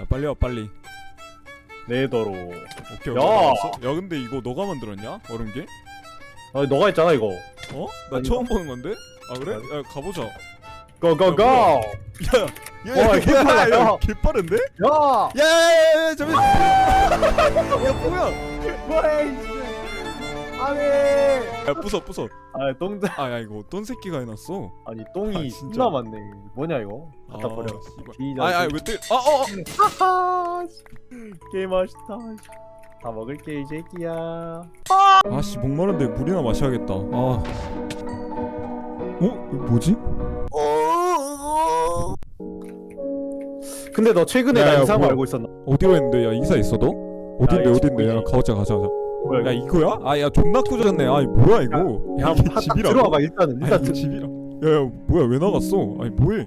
야, 빨리 와 빨리 네더로. 오케이 야! 야! 야 근데 이거 너가 만들었냐? 얼음개? 아 너가 했잖아 이거. 어? 나 아니, 처음 보는 건데? 아 그래? 야 가보자 고고고. 야! 와, 이거 빨라, 야. 개빠른데? 야. 야야야야 잠깐 야 뭐야 뭐야 이씨. 아니. 야 부숴 부숴 아 똥자. 아야 이거 어떤 새끼가 해놨어 아니 똥이 아, 진짜. 진짜 많네. 뭐냐 이거? 갖다 아, 버려. 씨발. 비자. 아니 아니 왜 때려 아어 하하. 개 맛있다. 다 먹을게 이 새끼야. 아씨 목마른데 물이나 마셔야겠다 아 어? 이거 뭐지? 근데 너 최근에 야, 나 야, 거 뭐야. 알고 있었나? 어디로 했는데 야 이사 있어 너? 어딘데 이 어딘데 야 가보자 가자 가자 뭐야 야 이거야? 아 야 존나 꾸졌네 아이 뭐야 이거 야, 이게 딱 집이라고? 들어와봐 일단은 아니 일단 들- 집이라 야야 뭐야 왜 나갔어 아니 뭐해